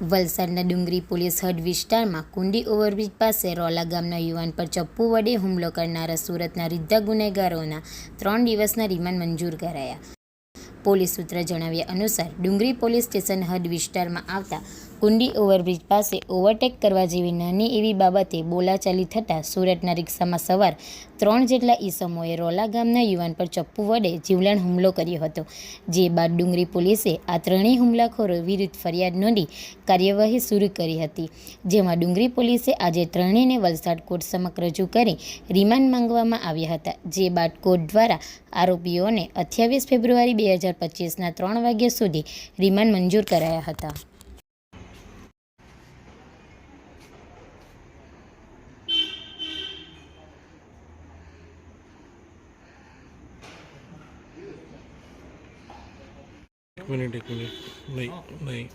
વલસાડના ડુંગરી પોલીસ હદ વિસ્તારમાં કુંડી ઓવરબ્રિજ પાસે રોલા ગામના યુવાન પર ચપ્પુ વડે હુમલો કરનારા સુરતના રીદ્ધા ગુનેગારોના ત્રણ દિવસના રિમાન્ડ મંજૂર કરાયા. પોલીસ સૂત્ર જણાવ્યા અનુસાર ડુંગરી પોલીસ સ્ટેશન હદ વિસ્તારમાં આવતા કુંડી ઓવરબ્રિજ પાસે ઓવરટેક કરવા જેવી નાની એવી બાબતે બોલાચાલી થતાં સુરતના રિક્ષામાં સવાર ત્રણ જેટલા ઈસમોએ રોલા ગામના યુવાન પર ચપ્પુ વડે જીવલેણ હુમલો કર્યો હતો. જે બાદ ડુંગરી પોલીસે આ ત્રણેય હુમલાખોરો વિરુદ્ધ ફરિયાદ નોંધી કાર્યવાહી શરૂ કરી હતી. જેમાં ડુંગરી પોલીસે આજે ત્રણેયને વલસાડ કોર્ટ સમક્ષ રજૂ કરી રિમાન્ડ માંગવામાં આવ્યા હતા. જે બાદ કોર્ટ દ્વારા આરોપીઓને અઠ્યાવીસ ફેબ્રુઆરી બે હજાર પચીસના ત્રણ વાગ્યા સુધી રિમાન્ડ મંજૂર કરાયા હતા. एक मिनिट एक मिनिट नाही नाही